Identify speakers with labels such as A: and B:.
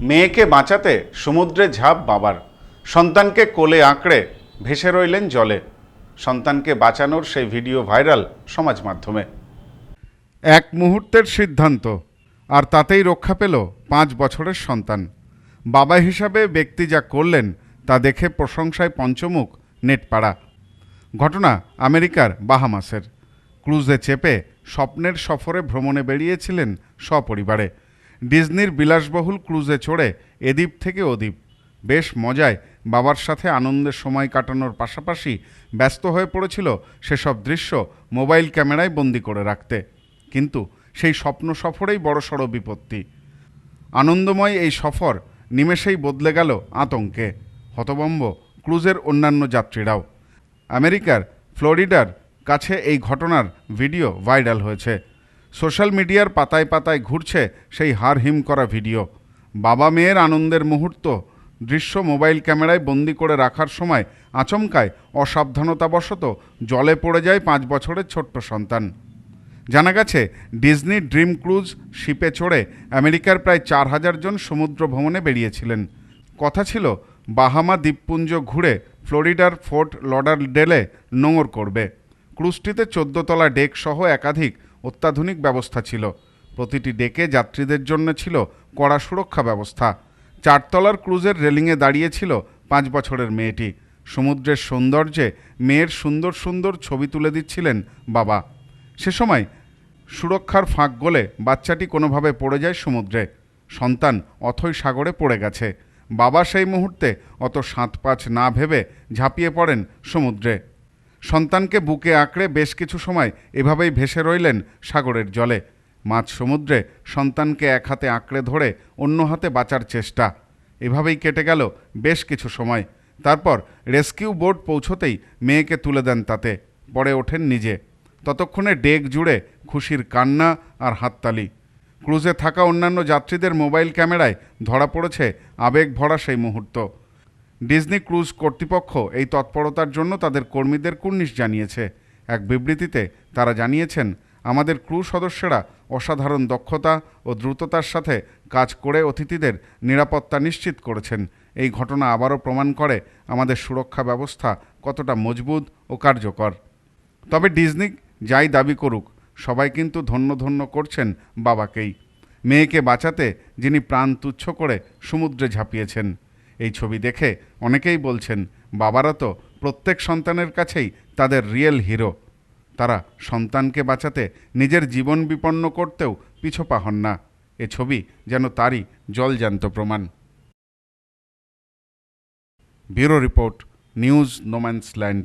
A: মেয়েকে বাঁচাতে সমুদ্রে ঝাঁপ বাবার। সন্তানকে কোলে আঁকড়ে ভেসে রইলেন জলে। সন্তানকে বাঁচানোর সেই ভিডিও ভাইরাল সমাজ মাধ্যমে। এক মুহূর্তের সিদ্ধান্ত, আর তাতেই রক্ষা পেল পাঁচ বছরের সন্তান। বাবা হিসাবে ব্যক্তি যা করলেন, তা দেখে প্রশংসায় পঞ্চমুখ নেটপাড়া। ঘটনা আমেরিকার বাহামাসের। ক্রুজে চেপে স্বপ্নের সফরে ভ্রমণে বেরিয়েছিলেন সপরিবারে। ডিজনির বিলাসবহুল ক্রুজে চড়ে এদ্বীপ থেকে ওদ্বীপ বেশ মজায় বাবার সাথে আনন্দের সময় কাটানোর পাশাপাশি ব্যস্ত হয়ে পড়েছিল সেসব দৃশ্য মোবাইল ক্যামেরায় বন্দি করে রাখতে। কিন্তু সেই স্বপ্ন সফরেই বড়সড় বিপত্তি। আনন্দময় এই সফর নিমেষেই বদলে গেল আতঙ্কে। হতবম্ব ক্রুজের অন্যান্য যাত্রীরাও। আমেরিকার ফ্লোরিডার কাছে এই ঘটনার ভিডিও ভাইরাল হয়েছে। সোশ্যাল মিডিয়ার পাতায় পাতায় ঘুরছে সেই হার হিম করা ভিডিও। বাবা মেয়ের আনন্দের মুহূর্ত, দৃশ্য মোবাইল ক্যামেরায় বন্দি করে রাখার সময় আচমকায় অসাবধানতাবশত জলে পড়ে যায় পাঁচ বছরের ছোট্ট সন্তান। জানা গেছে, ডিজনি ড্রিম ক্রুজ শিপে চড়ে আমেরিকার প্রায় চার হাজার জন সমুদ্র ভ্রমণে বেরিয়েছিলেন। কথা ছিল, বাহামা দ্বীপপুঞ্জ ঘুরে ফ্লোরিডার ফোর্ট লডার ডেলে নোঙর করবে। ক্রুজটিতে চোদ্দতলা ডেক সহ একাধিক অত্যাধুনিক ব্যবস্থা ছিল। প্রতিটি ডেকে যাত্রীদের জন্য ছিল কড়া সুরক্ষা ব্যবস্থা। চারতলার ক্রুজের রেলিংয়ে দাঁড়িয়েছিল পাঁচ বছরের মেয়েটি। সমুদ্রের সৌন্দর্যে মেয়ের সুন্দর সুন্দর ছবি তুলে দিচ্ছিলেন বাবা। সে সময় সুরক্ষার ফাঁক গলে বাচ্চাটি কোনোভাবে পড়ে যায় সমুদ্রে। সন্তান অথই সাগরে পড়ে গেছে। বাবা সেই মুহূর্তে অত সাত পাঁচ না ভেবে ঝাঁপিয়ে পড়েন সমুদ্রে। সন্তানকে বুকে আঁকড়ে বেশ কিছু সময় এভাবেই ভেসে রইলেন সাগরের জলে। মাঝ সমুদ্রে সন্তানকে এক হাতে আঁকড়ে ধরে অন্য হাতে বাঁচার চেষ্টা। এভাবেই কেটে গেল বেশ কিছু সময়। তারপর রেস্কিউ বোট পৌঁছতেই মেয়েকে তুলে দেন তাতে। পরে ওঠেন নিজে। ততক্ষণে ডেক জুড়ে খুশির কান্না আর হাততালি। ক্রুজে থাকা অন্যান্য যাত্রীদের মোবাইল ক্যামেরায় ধরা পড়েছে আবেগ ভরা সেই মুহূর্ত। ডিজনি ক্রুজ কর্তৃপক্ষ এই তৎপরতার জন্য তাদের কর্মীদের কুর্নিশ জানিয়েছে। এক বিবৃতিতে তারা জানিয়েছেন, আমাদের ক্রু সদস্যরা অসাধারণ দক্ষতা ও দ্রুততার সাথে কাজ করে অতিথিদের নিরাপত্তা নিশ্চিত করেছেন। এই ঘটনা আবারও প্রমাণ করে আমাদের সুরক্ষা ব্যবস্থা কতটা মজবুত ও কার্যকর। তবে ডিজনি যাই দাবি করুক, সবাই কিন্তু ধন্য ধন্য করছেন বাবাকেই। মেয়েকে বাঁচাতে যিনি প্রাণ তুচ্ছ করে সমুদ্রে ঝাঁপিয়েছেন। এই ছবি দেখে অনেকেই বলছেন, বাবারা তো প্রত্যেক সন্তানের কাছেই তাদের রিয়েল হিরো তারা সন্তানকে বাঁচাতে নিজের জীবন বিপন্ন করতেও পিছপা হন না। এ ছবি যেন তারই জলজান্ত প্রমাণ। Bureau report, news no man's land